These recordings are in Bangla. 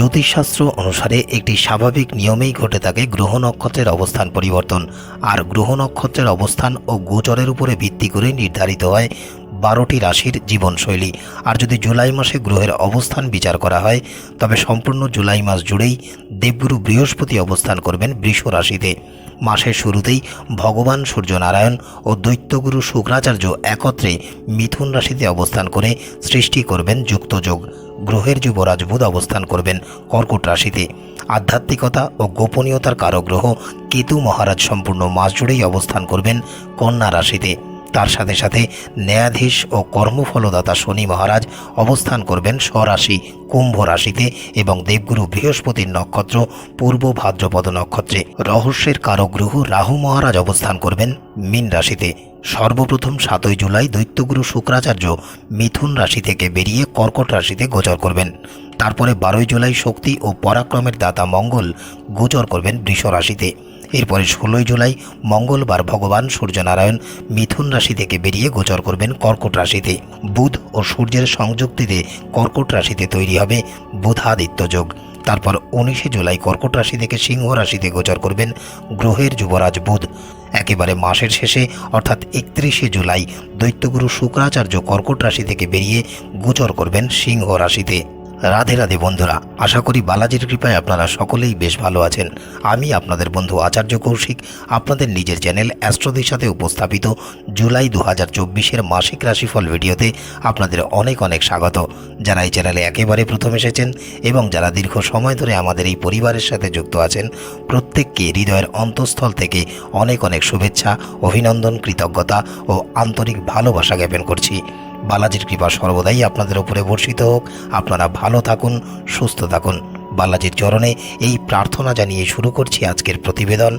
জ্যোতিষশাস্ত্র অনুসারে একটি স্বাভাবিক নিয়মেই ঘটে থাকে গ্রহ নক্ষত্রের অবস্থান পরিবর্তন। আর গ্রহ নক্ষত্রের অবস্থান ও গোচরের উপরে ভিত্তি করে নির্ধারিত হয় বারোটি রাশির জীবনশৈলী। আর যদি জুলাই মাসে গ্রহের অবস্থান বিচার করা হয়, তবে সম্পূর্ণ জুলাই মাস জুড়েই দেবগুরু বৃহস্পতি অবস্থান করবেন বৃষ রাশিতে। মাসের শুরুতেই ভগবান সূর্যনারায়ণ ও দৈত্যগুরু শুক্রাচার্য একত্রে মিথুন রাশিতে অবস্থান করে সৃষ্টি করবেন যুক্তযোগ গ্রহের যুবরাজ বুধ অবস্থান করবেন কর্কট রাশিতে। আধ্যাত্মিকতা ও গোপনীয়তার কারক গ্রহ কেতু মহারাজ সম্পূর্ণ মাস জুড়েই অবস্থান করবেন কন্যা রাশিতে। তার সাথে সাথে ন্যায়াধীশ ও কর্মফলদাতা শনি মহারাজ অবস্থান করবেন স্বরাশি কুম্ভ রাশিতে এবং দেবগুরু বৃহস্পতির নক্ষত্র পূর্ব ভাদ্রপদ নক্ষত্রে। রহস্যের কারক গ্রহ রাহু মহারাজ অবস্থান করবেন মীন রাশিতে। সর্বপ্রথম সাতই জুলাই দৈত্যগুরু শুক্রাচার্য মিথুন রাশি থেকে বেরিয়ে কর্কট রাশিতে গোচর করবেন। তারপরে বারোই জুলাই শক্তি ও পরাক্রমের দাতা মঙ্গল গোচর করবেন বৃষ রাশিতে। এরপরে ষোলোই জুলাই মঙ্গলবার ভগবান সূর্যনারায়ণ মিথুন রাশি থেকে বেরিয়ে গোচর করবেন কর্কট রাশিতে। বুধ ও সূর্যের সংযুক্তিতে কর্কট রাশিতে তৈরি হবে বুধাদিত্য যোগ। তারপর উনিশে জুলাই কর্কট রাশি থেকে সিংহ রাশিতে গোচর করবেন গ্রহের যুবরাজ বুধ। একেবারে মাসের শেষে, অর্থাৎ একত্রিশে জুলাই, দৈত্যগুরু শুক্রাচার্য কর্কট রাশি থেকে বেরিয়ে গোচর করবেন সিংহ রাশিতে। রাধে রাধে বন্ধুরা, আশা করি বালাজির কৃপায় আপনারা সকলেই বেশ ভালো আছেন। আমি আপনাদের বন্ধু আচার্য কৌশিক, আপনাদের নিজের চ্যানেল অ্যাস্ট্রোদের সাথে উপস্থাপিত জুলাই দু হাজার চব্বিশের মাসিক রাশিফল ভিডিওতে আপনাদের অনেক অনেক স্বাগত। যারা এই চ্যানেলে একেবারে প্রথম এসেছেন এবং যারা দীর্ঘ সময় ধরে আমাদের এই পরিবারের সাথে যুক্ত আছেন, প্রত্যেককে হৃদয়ের অন্তঃস্থল থেকে অনেক অনেক শুভেচ্ছা, অভিনন্দন, কৃতজ্ঞতা ও আন্তরিক ভালোবাসা জ্ঞাপন করছি। বালাজির কৃপা সর্বদাই আপনাদের উপরে বর্ষিত হোক। আপনারা ভালো থাকুন, সুস্থ থাকুন। বালাজির চরণে এই প্রার্থনা জানিয়ে শুরু করছি আজকের প্রতিবেদন।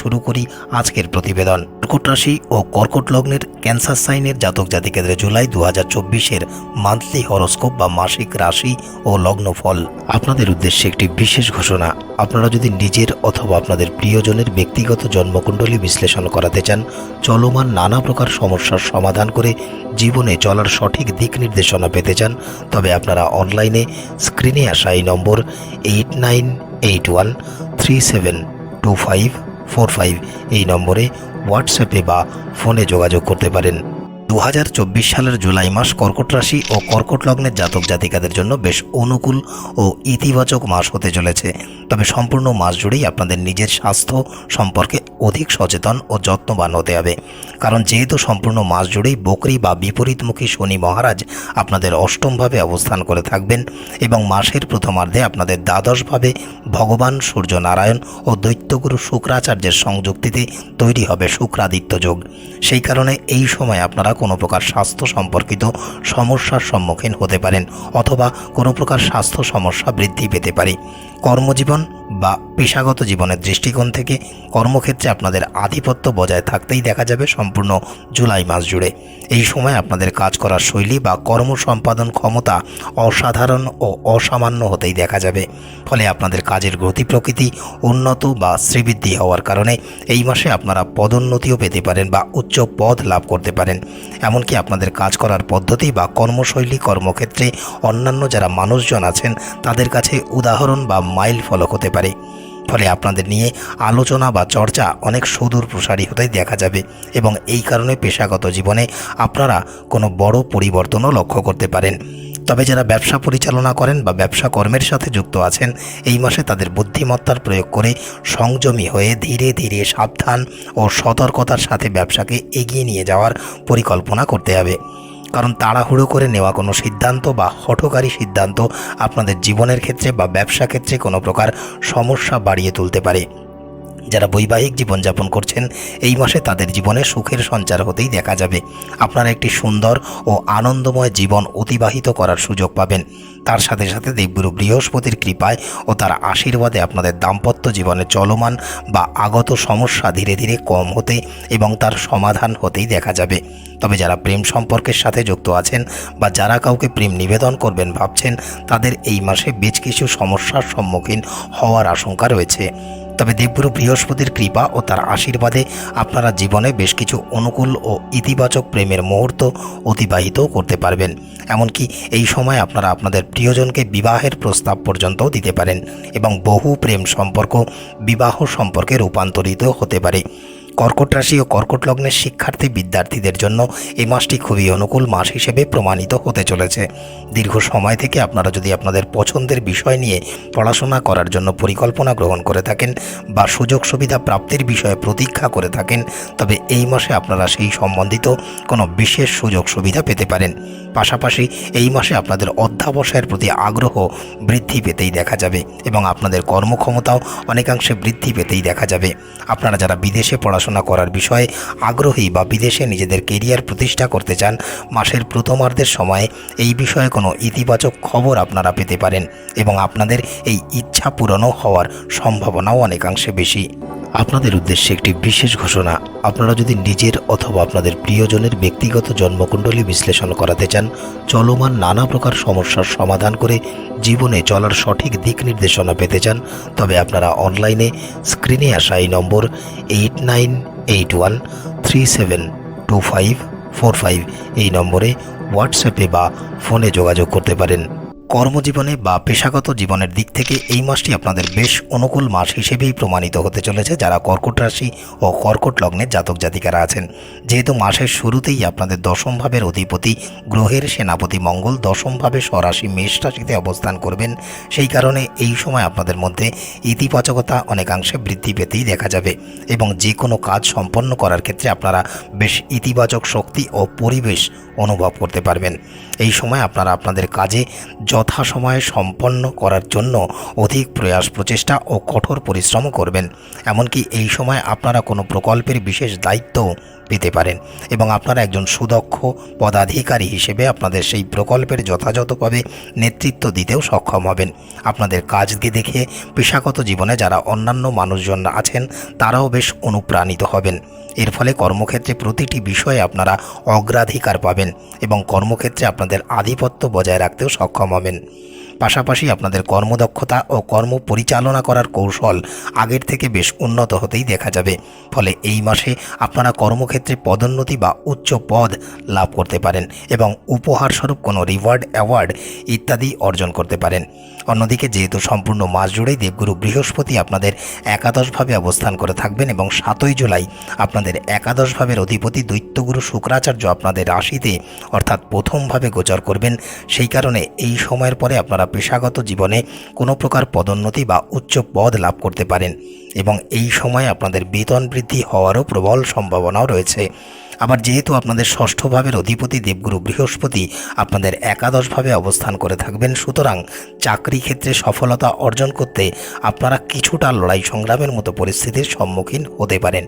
শুরু করি আজকের প্রতিবেদন। কর্কট রাশি ও কর্কট লগ্নের ক্যান্সার সাইনের জাতক জাতিকাদের জুলাই দু হাজার চব্বিশের মান্থলি হরোস্কোপ বা মাসিক রাশি ও লগ্ন ফল। আপনাদের উদ্দেশ্যে একটি বিশেষ ঘোষণা। আপনারা যদি নিজের অথবা আপনাদের প্রিয়জনের ব্যক্তিগত জন্মকুণ্ডলী বিশ্লেষণ করাতে চান, চলমান নানা প্রকার সমস্যার সমাধান করে জীবনে চলার সঠিক দিক নির্দেশনা পেতে চান, তবে আপনারা অনলাইনে স্ক্রিনে আসা এই number eight nine eight one three seven two five four five এই নম্বরে হোয়াটসঅ্যাপে বা ফোনে যোগাযোগ করতে পারেন। দু হাজার চব্বিশ সালের জুলাই মাস কর্কট রাশি ও কর্কট লগ্নের জাতক জাতিকাদের জন্য বেশ অনুকূল ও ইতিবাচক মাস হতে চলেছে। তবে সম্পূর্ণ মাস জুড়েই আপনাদের নিজের স্বাস্থ্য সম্পর্কে অধিক সচেতন ও যত্নবান হতে হবে। কারণ যেহেতু সম্পূর্ণ মাস জুড়েই বকরি বা বিপরীতমুখী শনি মহারাজ আপনাদের অষ্টমভাবে অবস্থান করে থাকবেন এবং মাসের প্রথমার্ধে আপনাদের দ্বাদশভাবে ভগবান সূর্য নারায়ণ ও দৈত্যগুরু শুক্রাচার্যের সংযুক্তিতে তৈরি হবে শুক্রাদিত্য যোগ। সেই কারণে এই সময় আপনারা কোনো প্রকার স্বাস্থ্য সম্পর্কিত সমস্যার সম্মুখীন হতে পারেন অথবা কোনো প্রকার স্বাস্থ্য সমস্যা বৃদ্ধি পেতে পারে। কর্মজীবন বা পেশাগত জীবনের দৃষ্টিকোণ থেকে কর্মক্ষেত্রে আপনাদের আধিপত্য বজায় থাকতেই দেখা যাবে সম্পূর্ণ জুলাই মাস জুড়ে। এই সময় আপনাদের কাজ করার শৈলী বা কর্ম সম্পাদন ক্ষমতা অসাধারণ ও অসামান্য হতেই দেখা যাবে। ফলে আপনাদের কাজের গতি প্রকৃতি উন্নত বা শ্রীবৃদ্ধি হওয়ার কারণে এই মাসে আপনারা পদোন্নতিও পেতে পারেন বা উচ্চ পদ লাভ করতে পারেন। এমনকি আপনাদের কাজ করার পদ্ধতি বা কর্মশৈলী কর্মক্ষেত্রে অন্যান্য যারা মানুষজন আছেন, তাদের কাছে উদাহরণ বা মাইল ফলক হতে পারে। ফলে আপনাদের নিয়ে আলোচনা বা চর্চা অনেক সুদূর প্রসারী হতে দেখা যাবে এবং এই কারণে পেশাগত জীবনে আপনারা কোনো বড় পরিবর্তনও লক্ষ্য করতে পারেন। তবে যারা ব্যবসা পরিচালনা করেন বা ব্যবসা কর্মের সাথে যুক্ত আছেন, এই মাসে তাদের বুদ্ধিমত্তার প্রয়োগ করে সংযমী হয়ে ধীরে ধীরে সাবধান ও সতর্কতার সাথে ব্যবসাকে এগিয়ে নিয়ে যাওয়ার পরিকল্পনা করতে হবে। কারণ তাড়াহুড়ো করে নেওয়া কোনো সিদ্ধান্ত বা হঠকারী সিদ্ধান্ত আপনাদের জীবনের ক্ষেত্রে বা ব্যবসা ক্ষেত্রে কোনো প্রকার সমস্যা বাড়িয়ে তুলতে পারে। যারা বৈবাহিক জীবনযাপন করছেন, এই মাসে তাদের জীবনে সুখের সঞ্চার হতেই দেখা যাবে। আপনারা একটি সুন্দর ও আনন্দময় জীবন অতিবাহিত করার সুযোগ পাবেন। তার সাথে সাথে দেবগুরু বৃহস্পতির কৃপায় ও তার আশীর্বাদে আপনাদের দাম্পত্য জীবনে চলমান বা আগত সমস্যা ধীরে ধীরে কম হতে এবং তার সমাধান হতেই দেখা যাবে। তবে যারা প্রেম সম্পর্কের সাথে যুক্ত আছেন বা যারা কাউকে প্রেম নিবেদন করবেন ভাবছেন, তাদের এই মাসে বেশ কিছু সমস্যার সম্মুখীন হওয়ার আশঙ্কা রয়েছে। তবে দেবগুরু বৃহস্পতির কৃপা ও তার আশীর্বাদে আপনারা জীবনে বেশ কিছু অনুকূল ও ইতিবাচক প্রেমের মুহূর্ত অতিবাহিত করতে পারবেন। এমনকি এই সময় আপনারা আপনাদের প্রিয়জনকে বিবাহের প্রস্তাব পর্যন্ত দিতে পারেন এবং বহু প্রেম সম্পর্ক বিবাহ সম্পর্কে রূপান্তরিত হতে পারে। কর্কট রাশি ও কর্কট লগ্নের শিক্ষার্থী বিদ্যার্থীদের জন্য এই মাসটি খুবই অনুকূল মাস হিসেবে প্রমাণিত হতে চলেছে। দীর্ঘ সময় থেকে আপনারা যদি আপনাদের পছন্দের বিষয় নিয়ে পড়াশোনা করার জন্য পরিকল্পনা গ্রহণ করে থাকেন বা সুযোগ সুবিধা প্রাপ্তির বিষয়ে প্রতীক্ষা করে থাকেন, তবে এই মাসে আপনারা সেই সম্বন্ধিত কোনো বিশেষ সুযোগ সুবিধা পেতে পারেন। পাশাপাশি এই মাসে আপনাদের অধ্যাবসায়ের প্রতি আগ্রহ বৃদ্ধি পেতেই দেখা যাবে এবং আপনাদের কর্মক্ষমতাও অনেকাংশে বৃদ্ধি পেতেই দেখা যাবে। আপনারা যারা বিদেশে পড়াশোনা করার বিষয়ে আগ্রহী বা বিদেশে নিজেদের কেরিয়ার প্রতিষ্ঠা করতে চান, মাসের প্রথমার্ধের সময়ে এই বিষয়ে কোনো ইতিবাচক খবর আপনারা পেতে পারেন এবং আপনাদের এই ইচ্ছা পূরণও হওয়ার সম্ভাবনাও অনেকাংশে বেশি। আপনাদের উদ্দেশ্যে একটি বিশেষ ঘোষণা, আপনারা যদি নিজের অথবা আপনাদের প্রিয়জনের ব্যক্তিগত জন্মকুণ্ডলী বিশ্লেষণ করাতে চান, চলমান নানা প্রকার সমস্যার সমাধান করে জীবনে চলার সঠিক দিক নির্দেশনা পেতে চান, তবে আপনারা অনলাইনে স্ক্রিনে আসা এই number eight nine eight one three seven two five four five এই নম্বরে হোয়াটসঅ্যাপে বা ফোনে যোগাযোগ করতে পারেন। কর্মজীবনে বা পেশাগত জীবনের দিক থেকে এই মাসটি আপনাদের বেশ অনুকূল মাস হিসেবেই প্রমাণিত হতে চলেছে যারা কর্কট রাশি ও কর্কট লগ্নের জাতক জাতিকারা আছেন। যেহেতু মাসের শুরুতেই আপনাদের দশম ভাবের অধিপতি গ্রহের সেনাপতি মঙ্গল দশম ভাবে স্বরাশি মেষ রাশিতে অবস্থান করবেন, সেই কারণে এই সময় আপনাদের মধ্যে ইতিবাচকতা অনেকাংশে বৃদ্ধি পেতেই দেখা যাবে এবং যে কোনো কাজ সম্পন্ন করার ক্ষেত্রে আপনারা বেশ ইতিবাচক শক্তি ও পরিবেশ অনুভব করতে পারবেন। এই সময় আপনারা আপনাদের কাজে যথাসময়ে সম্পন্ন করার জন্য অধিক প্রয়াস, প্রচেষ্টা ও কঠোর পরিশ্রম করবেন। এমনকি এই সময় আপনারা কোনো প্রকল্পের বিশেষ দায়িত্ব পেতে পারেন এবং আপনারা একজন সুদক্ষ পদাধিকারী হিসেবে আপনাদের সেই প্রকল্পের যথাযথভাবে নেতৃত্ব দিতেও সক্ষম হবেন। আপনাদের কাজকে দেখে পেশাগত জীবনে যারা অন্যান্য মানুষজন আছেন, তারাও বেশ অনুপ্রাণিত হবেন। এর ফলে কর্মক্ষেত্রে প্রতিটি বিষয়ে আপনারা অগ্রাধিকার পাবেন এবং কর্মক্ষেত্রে আপনাদের আধিপত্য বজায় রাখতেও সক্ষম হবেন। পাশাপাশি আপনাদের কর্মদক্ষতা ও কর্ম পরিচালনা করার কৌশল আগের থেকে বেশ উন্নত হতেই দেখা যাবে। ফলে এই মাসে আপনারা কর্মক্ষেত্রে পদোন্নতি বা উচ্চ পদ লাভ করতে পারেন এবং উপহারস্বরূপ কোনো রিওয়ার্ড, অ্যাওয়ার্ড ইত্যাদি অর্জন করতে পারেন। অন্যদিকে যেহেতু সম্পূর্ণ মাস জুড়েই দেবগুরু বৃহস্পতি আপনাদের একাদশভাবে অবস্থান করে থাকবেন এবং সাতই জুলাই আপনাদের একাদশভাবের অধিপতি দৈত্যগুরু শুক্রাচার্য আপনাদের রাশিতে অর্থাৎ প্রথমভাবে গোচর করবেন, সেই কারণে এই সময়ের পরে আপনারা পেশাগত জীবনে কোনো প্রকার পদোন্নতি বা উচ্চ পদ লাভ করতে পারেন এবং এই সময় আপনাদের বেতন বৃদ্ধি হওয়ারও প্রবল সম্ভাবনাও রয়েছে। আবার যেহেতু আপনাদের ষষ্ঠ ভাবের অধিপতি দেবগুরু বৃহস্পতি আপনাদের একাদশভাবে অবস্থান করে থাকবেন, সুতরাং চাকরি ক্ষেত্রে সফলতা অর্জন করতে আপনারা কিছুটা লড়াই সংগ্রামের মতো পরিস্থিতির সম্মুখীন হতে পারেন।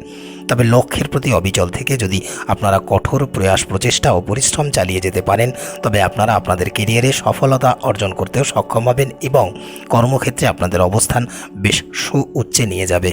তবে লক্ষ্যের প্রতি অবিচল থেকে যদি আপনারা কঠোর প্রয়াস প্রচেষ্টা ও পরিশ্রম চালিয়ে যেতে পারেন, তবে আপনারা আপনাদের কেরিয়ারে সফলতা অর্জন করতেও সক্ষম হবেন এবং কর্মক্ষেত্রে আপনাদের অবস্থান বেশ সুউচ্চে নিয়ে যাবে।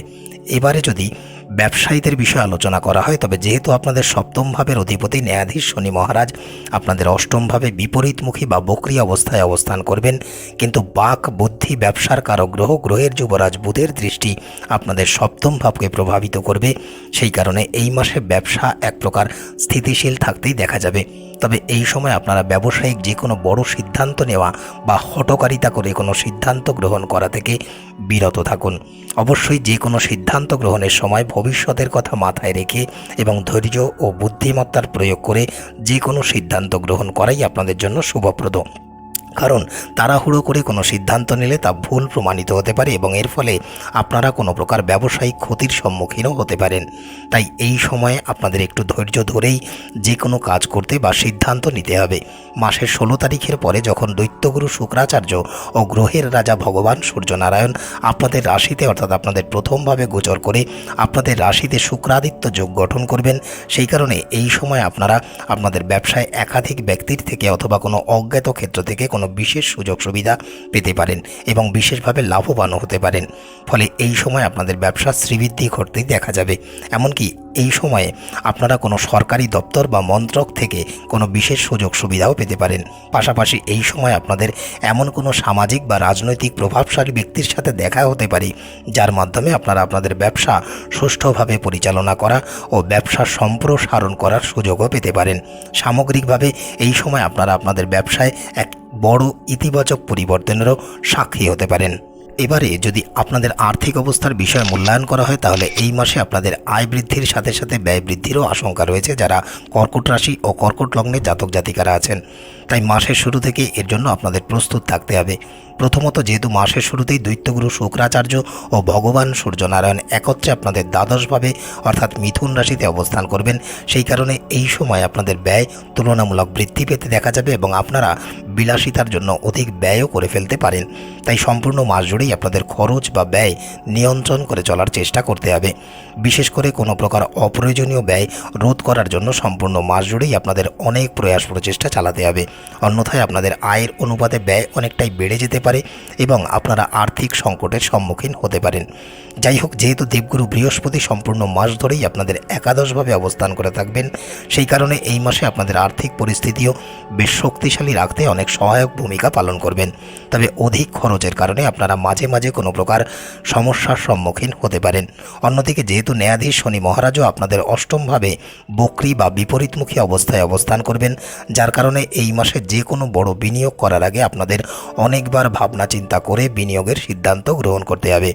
এবারে যদি ব্যবসায়ীদের বিষয়ে আলোচনা করা হয়। তবে যেহেতু আপনাদের সপ্তম ভাবের অধিপতি ন্যায়াধীশ শনি মহারাজ আপনাদের অষ্টমভাবে বিপরীতমুখী বা বক্রি অবস্থায় অবস্থান করবেন, কিন্তু বাক, বুদ্ধি, ব্যবসার কারক গ্রহ গ্রহের যুবরাজ বুধের দৃষ্টি আপনাদের সপ্তম ভাবকে প্রভাবিত করবে। সেই কারণে এই মাসে ব্যবসা এক প্রকার স্থিতিশীল থাকতেই দেখা যাবে। তবে এই সময় আপনারা ব্যবসায়িক যে কোনো বড় সিদ্ধান্ত নেওয়া বা হটকারিতা করে কোনো সিদ্ধান্ত গ্রহণ করা থেকে বিরত থাকুন। অবশ্যই যে কোনো সিদ্ধান্ত গ্রহণের সময় ভবিষ্যতের কথা মাথায় রেখে এবং ধৈর্য ও বুদ্ধিমত্তার প্রয়োগ করে যে কোনো সিদ্ধান্ত গ্রহণ করাই আপনাদের জন্য শুভপ্রদ। কারণ তাড়াহুড়ো করে কোনো সিদ্ধান্ত নিলে তা ভুল প্রমাণিত হতে পারে এবং এর ফলে আপনারা কোনো প্রকার ব্যবসায়িক ক্ষতির সম্মুখীনও হতে পারেন। তাই এই সময়ে আপনাদের একটু ধৈর্য ধরেই যে কোনো কাজ করতে বা সিদ্ধান্ত নিতে হবে। মাসের ষোলো তারিখের পরে যখন দৈত্যগুরু শুক্রাচার্য ও গ্রহের রাজা ভগবান সূর্যনারায়ণ আপনাদের রাশিতে অর্থাৎ আপনাদের প্রথমভাবে গোচর করে আপনাদের রাশিতে শুক্রাদিত্য যোগ গঠন করবেন, সেই কারণে এই সময় আপনারা আপনাদের ব্যবসায় একাধিক ব্যক্তির থেকে অথবা কোনো অজ্ঞাত ক্ষেত্র থেকে কোনো বিশেষ সুযোগ সুবিধা পেতে পারেন এবং বিশেষভাবে লাভবানও হতে পারেন। ফলে এই সময় আপনাদের ব্যবসা শ্রীবৃদ্ধি ঘটতেই দেখা যাবে। এমনকি এই সময়ে আপনারা কোনো সরকারি দপ্তর বা মন্ত্রক থেকে কোনো বিশেষ সুযোগ সুবিধাও পেতে পারেন। পাশাপাশি এই সময় আপনাদের এমন কোনো সামাজিক বা রাজনৈতিক প্রভাবশালী ব্যক্তির সাথে দেখা হতে পারে, যার মাধ্যমে আপনারা আপনাদের ব্যবসা সুষ্ঠুভাবে পরিচালনা করা ও ব্যবসা সম্প্রসারণ করার সুযোগও পেতে পারেন। সামগ্রিকভাবে এই সময় আপনারা আপনাদের ব্যবসায় এক বড় ইতিবাচক পরিবর্তনেরও সাক্ষী হতে পারেন। এবারে যদি আপনাদের আর্থিক অবস্থার বিষয় মূল্যায়ন করা হয়, তাহলে এই মাসে আপনাদের আয় বৃদ্ধির সাথে সাথে ব্যয় বৃদ্ধিরও আশঙ্কা রয়েছে যারা কর্কট রাশি ও কর্কট লগ্নে জাতক জাতিকারা আছেন। তাই মাসের শুরু থেকে এর জন্য আপনাদের প্রস্তুত থাকতে হবে। প্রথমত, যেহেতু মাসের শুরুতেই দৈত্যগুরু শুক্রাচার্য ও ভগবান সূর্যনারায়ণ একত্রে আপনাদের দ্বাদশভাবে অর্থাৎ মিথুন রাশিতে অবস্থান করবেন, সেই কারণে এই সময় আপনাদের ব্যয় তুলনামূলক বৃদ্ধি পেতে দেখা যাবে এবং আপনারা বিলাসিতার জন্য অধিক ব্যয়ও করে ফেলতে পারেন। তাই সম্পূর্ণ মাস জুড়েই আপনাদের খরচ বা ব্যয় নিয়ন্ত্রণ করে চলার চেষ্টা করতে হবে। বিশেষ করে কোনো প্রকার অপ্রয়োজনীয় ব্যয় রোধ করার জন্য সম্পূর্ণ মাস জুড়েই আপনাদের অনেক প্রয়াস প্রচেষ্টা চালাতে হবে। অন্যথায় আপনাদের আয়ের অনুপাতে ব্যয় অনেকটাই বেড়ে যেতে পারে এবং আপনারা আর্থিক সংকটের সম্মুখীন হতে পারেন। যাই হোক, যেহেতু দেবগুরু বৃহস্পতি সম্পূর্ণ মাস ধরেই আপনাদের একাদশভাবে অবস্থান করে থাকবেন, সেই কারণে এই মাসে আপনাদের আর্থিক পরিস্থিতিও বেশ শক্তিশালী রাখতে অনেক সহায়ক ভূমিকা পালন করবেন। তবে অধিক খরচের কারণে আপনারা মাঝে মাঝে কোনো প্রকার সমস্যার সম্মুখীন হতে পারেন। অন্যদিকে, যেহেতু ন্যায়াধীশ শনি মহারাজও আপনাদের অষ্টমভাবে বকরি বা বিপরীতমুখী অবস্থায় অবস্থান করবেন, যার কারণে এই মাসে যে কোনো বড় বিনিয়োগ করার আগে আপনাদের অনেকবার ভাবনা চিন্তা করে বিনিয়োগের সিদ্ধান্ত গ্রহণ করতে হবে।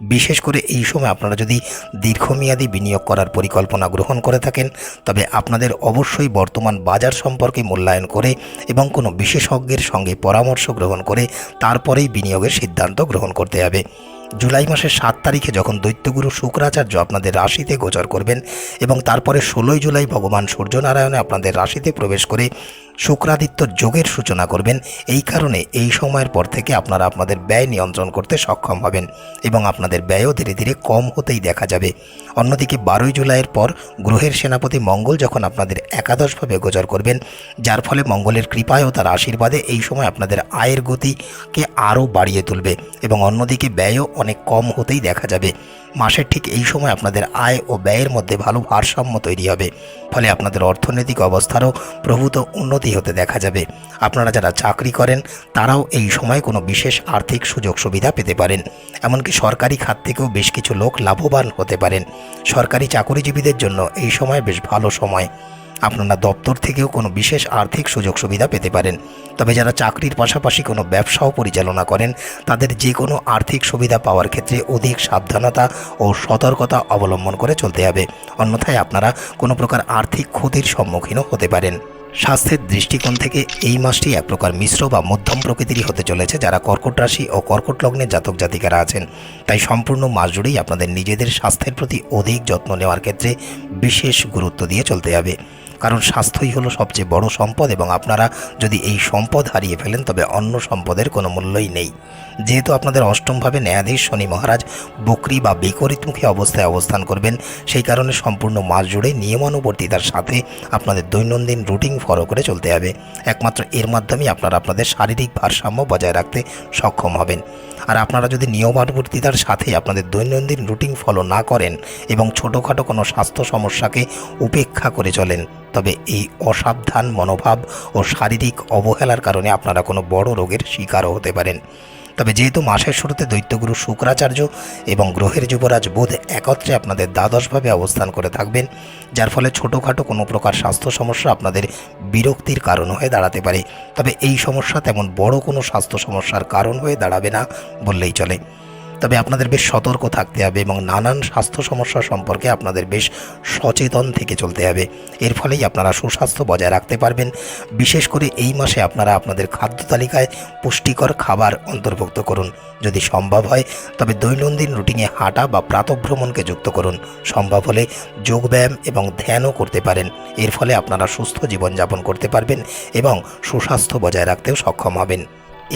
বিশেষ করে এই সময় আপনারা যদি দীর্ঘমেয়াদী বিনিয়োগ করার পরিকল্পনা গ্রহণ করে থাকেন, তবে আপনাদের অবশ্যই বর্তমান বাজার সম্পর্কে মূল্যায়ন করে এবং কোনো বিশেষজ্ঞের সঙ্গে পরামর্শ গ্রহণ করে তারপরেই বিনিয়োগের সিদ্ধান্ত গ্রহণ করতে হবে। জুলাই মাসের সাত তারিখে যখন দৈত্যগুরু শুক্রাচার্য আপনাদের রাশিতে গোচর করবেন এবং তারপরে ষোলোই জুলাই ভগবান সূর্যনারায়ণে আপনাদের রাশিতে প্রবেশ করে শুক্রাদিত্য যোগের সূচনা করবেন। এই কারণে এই সময়ের পর থেকে আপনারা আপনাদের ব্যয় নিয়ন্ত্রণ করতে সক্ষম হবেন এবং আপনাদের ব্যয়ও ধীরে ধীরে কম হতেই দেখা যাবে। অন্যদিকে বারোই জুলাইয়ের পর গ্রহের সেনাপতি মঙ্গল যখন আপনাদের একাদশভাবে গোচর করবেন, যার ফলে মঙ্গলের কৃপায় ও তার আশীর্বাদে এই সময় আপনাদের আয়ের গতিকে আরও বাড়িয়ে তুলবে এবং অন্যদিকে ব্যয়ও অনেক কম হতেই দেখা যাবে। মাসের ঠিক এই সময় আপনাদের আয় ও ব্যয়ের মধ্যে ভালো ভারসাম্য তৈরি হবে। ফলে আপনাদের অর্থনৈতিক অবস্থারও প্রভূত উন্নতি হতে দেখা যাবে। আপনারা যারা চাকরি করেন, তারাও এই সময় কোনো বিশেষ আর্থিক সুযোগ সুবিধা পেতে পারেন। এমনকি সরকারি খাত থেকেও বেশ কিছু লোক লাভবান হতে পারেন। সরকারি চাকরিজীবীদের জন্য এই সময় বেশ ভালো সময়। আপনারা দপ্তর থেকেও কোনো বিশেষ আর্থিক সুযোগ সুবিধা পেতে পারেন। তবে যারা চাকরির পাশাপাশি কোনো ব্যবসাও পরিচালনা করেন, তাদের যে কোনো আর্থিক সুবিধা পাওয়ার ক্ষেত্রে অধিক সাবধানতা ও সতর্কতা অবলম্বন করে চলতে হবে। অন্যথায় আপনারা কোনো প্রকার আর্থিক ক্ষতির সম্মুখীনও হতে পারেন। স্বাস্থ্যের দৃষ্টিকোণ থেকে এই মাসটি এক প্রকার মিশ্র বা মধ্যম প্রকৃতিরই হতে চলেছে, যারা কর্কট রাশি ও কর্কট লগ্নের জাতক জাতিকারা আছেন। তাই সম্পূর্ণ মাস জুড়েই আপনাদের নিজেদের স্বাস্থ্যের প্রতি অধিক যত্ন নেওয়ার ক্ষেত্রে বিশেষ গুরুত্ব দিয়ে চলতে হবে। কারণ স্বাস্থ্যই হলো সবচেয়ে বড় সম্পদ এবং আপনারা যদি এই সম্পদ হারিয়ে ফেলেন, তবে অন্য সম্পদের কোনো মূল্যই নেই। যেহেতু আপনাদের অষ্টমভাবে ন্যায়াধীশ শনি মহারাজ বকরি বা বিপরীতমুখী অবস্থায় অবস্থান করবেন, সেই কারণে সম্পূর্ণ মাস জুড়ে নিয়মানুবর্তিতার সাথে আপনাদের দৈনন্দিন রুটিন ফলো করে চলতে হবে। একমাত্র এর মাধ্যমেই আপনারা আপনাদের শারীরিক ভারসাম্য বজায় রাখতে সক্ষম হবেন। আর আপনারা যদি নিয়মানুবর্তিতার সাথে আপনাদের দৈনন্দিন রুটিন ফলো না করেন এবং ছোটোখাটো কোনো স্বাস্থ্য সমস্যাকে উপেক্ষা করে চলেন, তবে এই অসাবধান মনোভাব ও শারীরিক অবহেলার কারণে আপনারা কোনো বড় রোগের শিকারও হতে পারেন। তবে যেহেতু মাসের শুরুতে দৈত্যগুরু শুক্রাচার্য এবং গ্রহের যুবরাজ বোধ একত্রে আপনাদের দ্বাদশভাবে অবস্থান করে থাকবেন, যার ফলে ছোটোখাটো কোনো প্রকার স্বাস্থ্য সমস্যা আপনাদের বিরক্তির কারণ হয়ে দাঁড়াতে পারে। তবে এই সমস্যা তেমন বড় কোনো স্বাস্থ্য সমস্যার কারণ হয়ে দাঁড়াবে না বললেই চলে। তবে আপনাদের বেশ সতর্ক থাকতে হবে এবং নানান স্বাস্থ্য সমস্যা সম্পর্কে আপনাদের বেশ সচেতন থেকে চলতে হবে। এর ফলেই আপনারা সুস্বাস্থ্য বজায় রাখতে পারবেন। বিশেষ করে এই মাসে আপনারা আপনাদের খাদ্য তালিকায় পুষ্টিকর খাবার অন্তর্ভুক্ত করুন। যদি সম্ভব হয়, তবে দৈনন্দিন রুটিনে হাঁটা বা প্রাতভ্রমণকে যুক্ত করুন। সম্ভব হলে যোগব্যায়াম এবং ধ্যানও করতে পারেন। এর ফলে আপনারা সুস্থ জীবনযাপন করতে পারবেন এবং সুস্বাস্থ্য বজায় রাখতেও সক্ষম হবেন।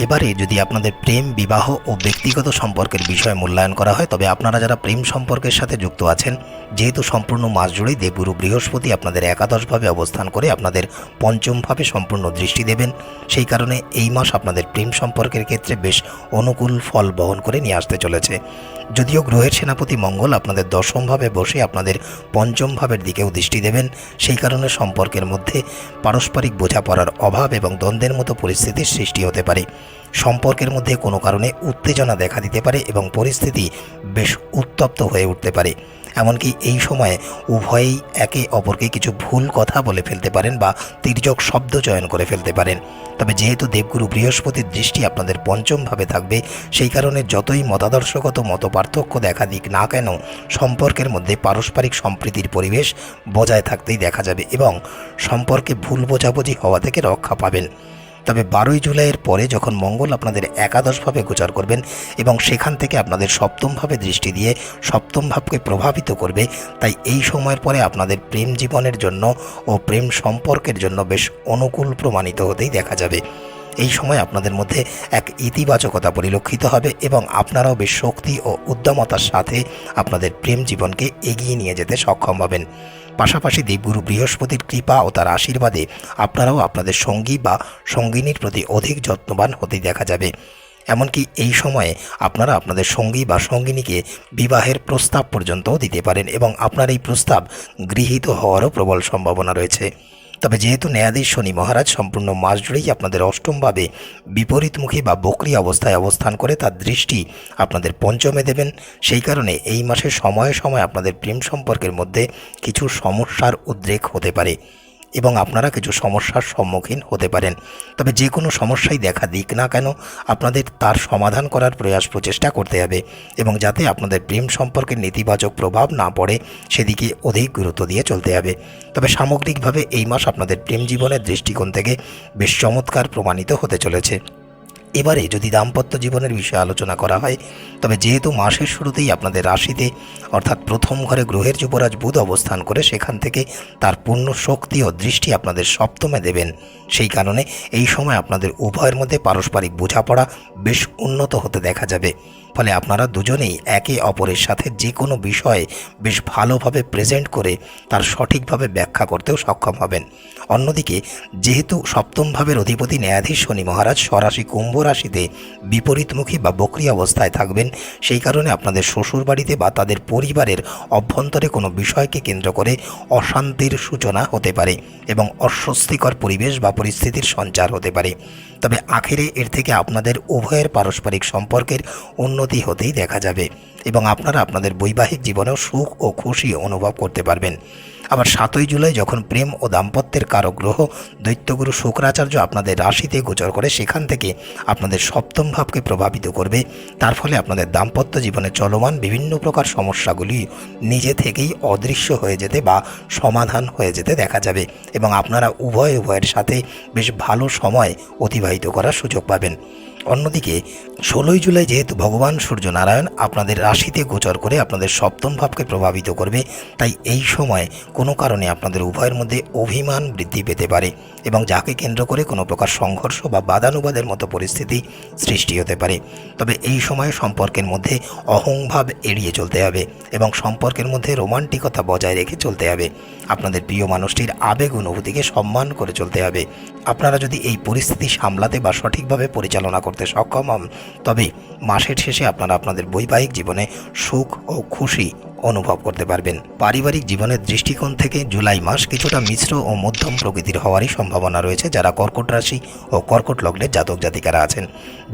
এবারে যদি আপনাদের প্রেম, বিবাহ ও ব্যক্তিগত সম্পর্কের বিষয়ে মূল্যায়ন করা হয়, তবে আপনারা যারা প্রেম সম্পর্কের সাথে যুক্ত আছেন, যেহেতু সম্পূর্ণ মাস জুড়েই দেবগুরু বৃহস্পতি আপনাদের একাদশভাবে অবস্থান করে আপনাদের পঞ্চমভাবে সম্পূর্ণ দৃষ্টি দেবেন, সেই কারণে এই মাস আপনাদের প্রেম সম্পর্কের ক্ষেত্রে বেশ অনুকূল ফল বহন করে নিয়ে আসতে চলেছে। যদিও গ্রহের সেনাপতি মঙ্গল আপনাদের দশমভাবে বসে আপনাদের পঞ্চম ভাবের দিকেও দৃষ্টি দেবেন, সেই কারণে সম্পর্কের মধ্যে পারস্পরিক বোঝাপড়ার অভাব এবং দ্বন্দ্বের মতো পরিস্থিতির সৃষ্টি হতে পারে। সম্পর্কের মধ্যে কোনো কারণে উত্তেজনা দেখা দিতে পারে এবং পরিস্থিতি বেশ উত্তপ্ত হয়ে উঠতে পারে। এমনকি এই সময়ে উভয়েই একে অপরকে কিছু ভুল কথা বলে ফেলতে পারেন বা তির্যক শব্দ চয়ন করে ফেলতে পারেন। তবে যেহেতু দেবগুরু বৃহস্পতির দৃষ্টি আপনাদের পঞ্চমভাবে থাকবে, সেই কারণে যতই মতাদর্শগত মত পার্থক্য দেখা দিক না কেন, সম্পর্কের মধ্যে পারস্পরিক সম্প্রীতির পরিবেশ বজায় থাকতেই দেখা যাবে এবং সম্পর্কে ভুল বোঝাবুঝি হওয়া থেকে রক্ষা পাবেন। তবে বারোই জুলাইয়ের পরে যখন মঙ্গল আপনাদের একাদশভাবে গোচর করবেন এবং সেখান থেকে আপনাদের সপ্তমভাবে দৃষ্টি দিয়ে সপ্তম ভাবকে প্রভাবিত করবে, তাই এই সময়ের পরে আপনাদের প্রেম জীবনের জন্য ও প্রেম সম্পর্কের জন্য বেশ অনুকূল প্রমাণিত হতেই দেখা যাবে। এই সময় আপনাদের মধ্যে এক ইতিবাচকতা পরিলক্ষিত হবে এবং আপনারাও বেশ শক্তি ও উদ্যমতার সাথে আপনাদের প্রেম জীবনকে এগিয়ে নিয়ে যেতে সক্ষম হবেন। পাশাপাশি দেবগুরু বৃহস্পতির কৃপা ও তার আশীর্বাদে আপনারাও আপনাদের সঙ্গী বা সঙ্গিনীর প্রতি অধিক যত্নবান হতে দেখা যাবে। এমনকি এই সময়ে আপনারা আপনাদের সঙ্গী বা সঙ্গিনীকে বিবাহের প্রস্তাব পর্যন্তও দিতে পারেন এবং আপনার এই প্রস্তাব গৃহীত হওয়ারও প্রবল সম্ভাবনা রয়েছে। তবে যেহেতু ন্যায়াধীশ শনি মহারাজ সম্পূর্ণ মাস জুড়েই আপনাদের অষ্টমভাবে বিপরীতমুখী বা বকরি অবস্থায় অবস্থান করে তার দৃষ্টি আপনাদের পঞ্চমে দেবেন, সেই কারণে এই মাসে সময়ে সময়ে আপনাদের প্রেম সম্পর্কের মধ্যে কিছু সমস্যার উদ্রেক হতে পারে। এবং আপনারা কিছু সমস্যার সম্মুখীন হতে পারেন। তবে যে কোনো সমস্যাই দেখা দিক না কেন, আপনাদের তার সমাধান করার প্রয়াস প্রচেষ্টা করতে হবে এবং যাতে আপনাদের প্রেম সম্পর্কে নেতিবাচক প্রভাব না পড়ে, সেদিকে অধিক গুরুত্ব দিয়ে চলতে হবে। তবে সামগ্রিকভাবে এই মাস আপনাদের প্রেম জীবনের দৃষ্টিকোণ থেকে বেশ চমৎকার প্রমাণিত হতে চলেছে। এবারে যদি দাম্পত্য জীবনের বিষয়ে আলোচনা করা হয়, তবে যেহেতু মাসের শুরুতেই আপনাদের রাশিতে, অর্থাৎ প্রথম ঘরে গ্রহের যুবরাজ বুধ অবস্থান করে সেখান থেকে তার পূর্ণ শক্তি ও দৃষ্টি আপনাদের সপ্তমে দেবেন। সেই কারণে এই সময় আপনাদের উভয়ের মধ্যে পারস্পরিক বোঝাপড়া বেশ উন্নত হতে দেখা যাবে। ফলে আপনারা দুজনেই একে অপরের সাথে যে কোনো বিষয়ে বেশ ভালোভাবে প্রেজেন্ট করে তার সঠিকভাবে ব্যাখ্যা করতেও সক্ষম হবেন। অন্যদিকে, যেহেতু সপ্তম ভাবের অধিপতি ন্যায়াধীশ শনি মহারাজ স্বরাশি কুম্ভ রাশিতে বিপরীতমুখী বা বক্রি অবস্থায় থাকবেন, সেই কারণে আপনাদের শ্বশুর বাড়িতে বা তাদের পরিবারের অভ্যন্তরে কোনো বিষয়কে কেন্দ্র করে অশান্তির সূচনা হতে পারে এবং অস্বস্তিকর পরিবেশ বা পরিস্থিতির সঞ্চার হতে পারে। তবে আখেরে এর থেকে আপনাদের উভয়ের পারস্পরিক সম্পর্কের উন্নতি হতেই দেখা যাবে এবং আপনারা আপনাদের বৈবাহিক জীবনেও সুখ ও খুশি অনুভব করতে পারবেন। আবার সাতই জুলাই যখন প্রেম ও দাম্পত্যের কারক গ্রহ দৈত্যগুরু শুক্রাচার্য আপনাদের রাশিতে গোচর করে সেখান থেকে আপনাদের সপ্তম ভাবকে প্রভাবিত করবে। তার ফলে আপনাদের দাম্পত্য জীবনে চলমান বিভিন্ন প্রকার সমস্যাগুলি নিজে থেকেই অদৃশ্য হয়ে যেতে বা সমাধান হয়ে যেতে দেখা যাবে এবং আপনারা উভয় উভয়ের সাথে বেশ ভালো সময় অতিবাহিত করার সুযোগ পাবেন। অন্যদিকে, ষোলোই জুলাই যেহেতু ভগবান সূর্যনারায়ণ আপনাদের রাশিতে গোচর করে আপনাদের সপ্তম ভাবকে প্রভাবিত করবে, তাই এই সময় কোনো কারণে আপনাদের উভয়ের মধ্যে অভিমান বৃদ্ধি পেতে পারে এবং যাকে কেন্দ্র করে কোনো প্রকার সংঘর্ষ বা বাদানুবাদের মতো পরিস্থিতি সৃষ্টি হতে পারে। তবে এই সময় সম্পর্কের মধ্যে অহংভাব এড়িয়ে চলতে হবে এবং সম্পর্কের মধ্যে রোমান্টিকতা বজায় রেখে চলতে হবে। আপনাদের প্রিয় মানুষটির আবেগ অনুভূতিকে সম্মান করে চলতে হবে। আপনারা যদি এই পরিস্থিতি সামলাতে বা সঠিকভাবে পরিচালনা সক্ষম হন। তবে মাসের শেষে আপনারা আপনাদের বৈবাহিক জীবনে সুখ ও খুশি অনুভব করতে পারবেন। পারিবারিক জীবনের দৃষ্টিকোণ থেকে জুলাই মাস কিছুটা মিশ্র ও মধ্যম প্রকৃতির হওয়ারই সম্ভাবনা রয়েছে যারা কর্কট রাশি ও কর্কট লগ্নের জাতক জাতিকারা আছেন।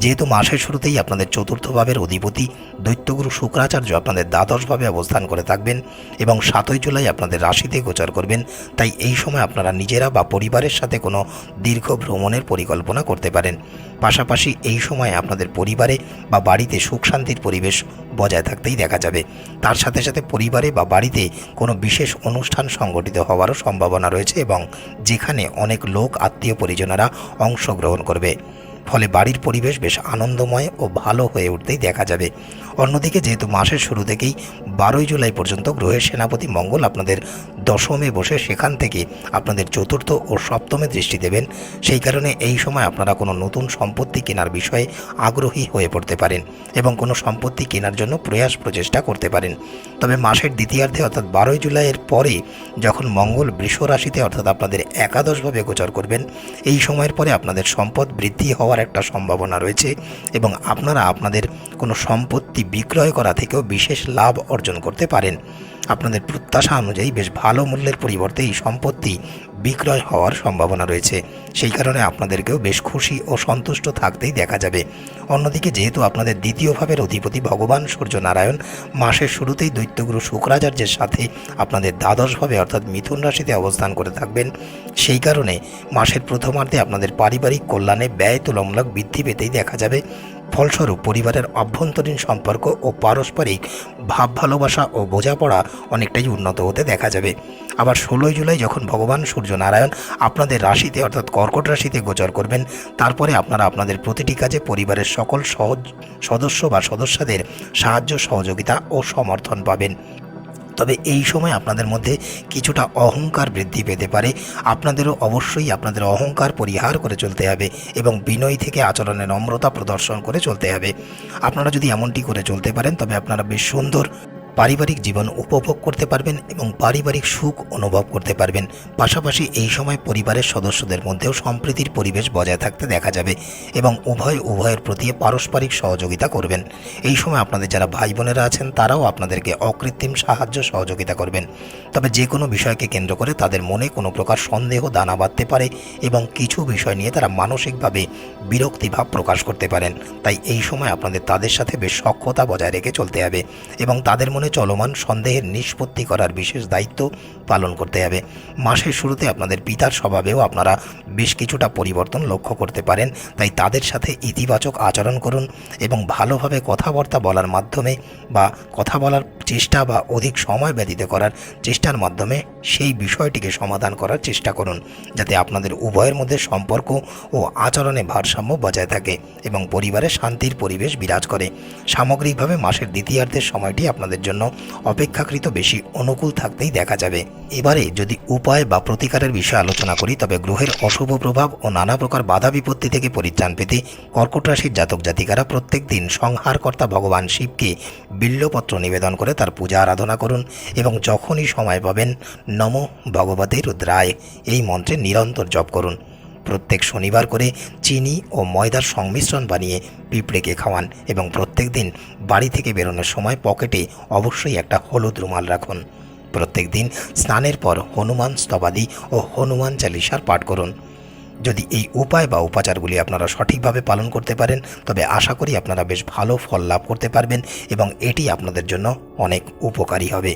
যেহেতু মাসের শুরুতেই আপনাদের চতুর্থ ভাবের অধিপতি দৈত্যগুরু শুক্রাচার্য আপনাদের দ্বাদশভাবে অবস্থান করে থাকবেন এবং সাতই জুলাই আপনাদের রাশিতে গোচর করবেন, তাই এই সময় আপনারা নিজেরা বা পরিবারের সাথে কোনো দীর্ঘ ভ্রমণের পরিকল্পনা করতে পারেন। পাশাপাশি এই সময় আপনাদের পরিবারে বা বাড়িতে সুখ শান্তির পরিবেশ বজায় থাকতেই দেখা যাবে। তার সাথে সাথে পরিবারে বা বাড়িতে কোনো বিশেষ অনুষ্ঠান সংগঠিত হওয়ারও সম্ভাবনা রয়েছে এবং যেখানে অনেক লোক আত্মীয় পরিজনেরা অংশগ্রহণ করবে। ফলে বাড়ির পরিবেশ বেশ আনন্দময় ও ভালো হয়ে উঠতেই দেখা যাবে। অন্যদিকে যেহেতু মাসের শুরু থেকেই বারোই জুলাই পর্যন্ত গ্রহের সেনাপতি মঙ্গল আপনাদের দশমে বসে সেখান থেকে আপনাদের চতুর্থ ও সপ্তমে দৃষ্টি দেবেন। সেই কারণে এই সময় আপনারা কোনো নতুন সম্পত্তি কেনার বিষয়ে আগ্রহী হয়ে পড়তে পারেন এবং কোনো সম্পত্তি কেনার জন্য প্রয়াস প্রচেষ্টা করতে পারেন। তবে মাসের দ্বিতীয়ার্ধে অর্থাৎ বারোই জুলাইয়ের পরে যখন মঙ্গল বৃষ রাশিতে অর্থাৎ আপনাদের একাদশভাবে গোচর করবেন, এই সময়ের পরে আপনাদের সম্পদ বৃদ্ধি হওয়ার একটা সম্ভাবনা রয়েছে এবং আপনারা আপনাদের কোনো সম্পত্তি বিক্রয় করা থেকেও বিশেষ লাভ অর্জন করতে পারেন। আপনাদের প্রত্যাশা অনুযায়ী বেশ ভালো মূল্যের পরিবর্তে এই সম্পত্তি বিক্রয় হওয়ার সম্ভাবনা রয়েছে। সেই কারণে আপনাদেরকেও বেশ খুশি ও সন্তুষ্ট থাকতেই দেখা যাবে। অন্যদিকে যেহেতু আপনাদের দ্বিতীয় ভাবের অধিপতি ভগবান সূর্য নারায়ণ মাসের শুরুতেই দৈত্যগুরু শুক্রাচার্যের সাথে আপনাদের দ্বাদশভাবে অর্থাৎ মিথুন রাশিতে অবস্থান করে থাকবেন, সেই কারণে মাসের প্রথমার্ধে আপনাদের পারিবারিক কল্যাণে ব্যয় তুলনামূলক বৃদ্ধি পেতেই দেখা যাবে। ফলস্বরূপ পরিবারের অভ্যন্তরীণ সম্পর্ক ও পারস্পরিক ভাব ভালোবাসা ও বোঝাপড়া অনেকটাই উন্নত হতে দেখা যাবে। আবার ষোলোই জুলাই যখন ভগবান সূর্য নারায়ণ আপনাদের রাশিতে অর্থাৎ কর্কট রাশিতে গোচর করবেন, তারপরে আপনারা আপনাদের প্রতিটি কাজে পরিবারের সকল সহজ, সদস্য বা সদস্যদের সাহায্য, সহযোগিতা ও সমর্থন পাবেন। তবে এই সময় আপনাদের মধ্যে কিছুটা অহংকার বৃদ্ধি পেতে পারে। আপনাদেরও অবশ্যই আপনাদের অহংকার পরিহার করে চলতে হবে এবং বিনয় থেকে আচরণে নম্রতা প্রদর্শন করে চলতে হবে। আপনারা যদি এমনটি করে চলতে পারেন, তবে আপনারা বেশ সুন্দর পারিবারিক জীবন উপভোগ করতে পারবেন এবং পারিবারিক সুখ অনুভব করতে পারবেন। পাশাপাশি এই সময় পরিবারের সদস্যদের মধ্যেও সম্প্রীতির পরিবেশ বজায় থাকতে দেখা যাবে এবং উভয় উভয়ের প্রতি পারস্পরিক সহযোগিতা করবেন। এই সময় আপনাদের যারা ভাই বোনেরা আছেন, তারাও আপনাদেরকে অকৃত্রিম সাহায্য সহযোগিতা করবেন। তবে যে কোনো বিষয়কে কেন্দ্র করে তাদের মনে কোনো প্রকার সন্দেহ দানা বাঁধতে পারে এবং কিছু বিষয় নিয়ে তারা মানসিকভাবে বিরক্তিভাব প্রকাশ করতে পারেন। তাই এই সময় আপনাদের তাদের সাথে বেশ সক্ষতা বজায় রেখে চলতে হবে এবং তাদের মনে চলমান সন্দেহের নিষ্পত্তি করার বিশেষ দায়িত্ব পালন করতে হবে। মাসের শুরুতে আপনাদের পিতার স্বভাবেও আপনারা বেশ কিছুটা পরিবর্তন লক্ষ্য করতে পারেন। তাই তাদের সাথে ইতিবাচক আচরণ করুন এবং ভালোভাবে কথাবার্তা বলার মাধ্যমে বা কথা বলার চেষ্টা বা অধিক সময় ব্যতীত করার চেষ্টার মাধ্যমে সেই বিষয়টিকে সমাধান করার চেষ্টা করুন, যাতে আপনাদের উভয়ের মধ্যে সম্পর্ক ও আচরণে ভারসাম্য বজায় থাকে এবং পরিবারে শান্তির পরিবেশ বিরাজ করে। সামগ্রিকভাবে মাসের দ্বিতীয়ার্ধের সময়টি আপনাদের জন্য অপেক্ষাকৃত বেশি অনুকূল থাকতেই দেখা যাবে। এবারে যদি উপায় বা প্রতিকারের বিষয়ে আলোচনা করি, তবে গ্রহের অশুভ প্রভাব ও নানা প্রকার বাধা বিপত্তি থেকে পরিত্রাণ পেতে কর্কট রাশির জাতক জাতিকারা প্রত্যেক দিন সংহারকর্তা ভগবান শিবকে বিল্লপত্র নিবেদন করে তার পূজা আরাধনা করুন এবং যখনই সময় পাবেন, নম ভগবতে রুদ্রায়। এই মন্ত্রে নিরন্তর জপ করুন। প্রত্যেক শনিবার করে চিনি ও ময়দার সংমিশ্রণ বানিয়ে পিঁপড়েকে খাওয়ান এবং প্রত্যেক দিন বাড়ি থেকে বেরোনোর সময় পকেটে অবশ্যই একটা হলুদ রুমাল রাখুন। প্রত্যেক দিন স্নানের পর হনুমান স্তবাদি ও হনুমান চালিসার পাঠ করুন। যদি এই উপায় বা উপাচারগুলি আপনারা সঠিকভাবে পালন করতে পারেন, তবে আশা করি আপনারা বেশ ভালো ফল লাভ করতে পারবেন এবং এটি আপনাদের জন্য অনেক উপকারী হবে।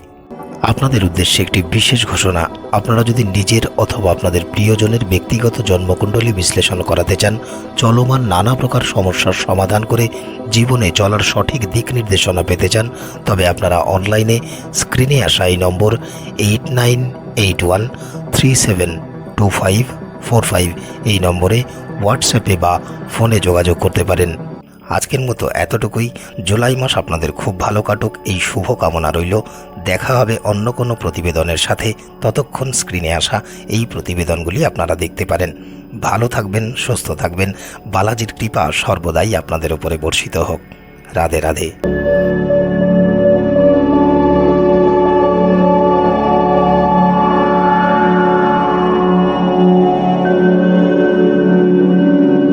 আপনাদের উদ্দেশ্যে একটি বিশেষ ঘোষণা। আপনারা যদি নিজের অথবা আপনাদের প্রিয়জনের ব্যক্তিগত জন্মকুণ্ডলী বিশ্লেষণ করাতে চান, চলমান নানা প্রকার সমস্যার সমাধান করে জীবনে চলার সঠিক দিক নির্দেশনা পেতে চান, তবে আপনারা অনলাইনে স্ক্রিনে আসা এই number eight nine eight one three seven two five four five এই নম্বরে হোয়াটসঅ্যাপে বা ফোনে যোগাযোগ করতে পারেন। আজকের মতো এতটুকুই। জুলাই মাস আপনাদের খুব ভালো কাটুক। এই শুভ কামনা রইল। দেখা হবে অন্য কোনো প্রতিবেদনের সাথে। ততক্ষণ স্ক্রিনে আসা এই প্রতিবেদনগুলি আপনারা দেখতে পারেন। ভালো থাকবেন, সুস্থ থাকবেন। বালাজির কৃপা সর্বদাই আপনাদের উপরে বর্ষিত হোক। রাধে রাধে।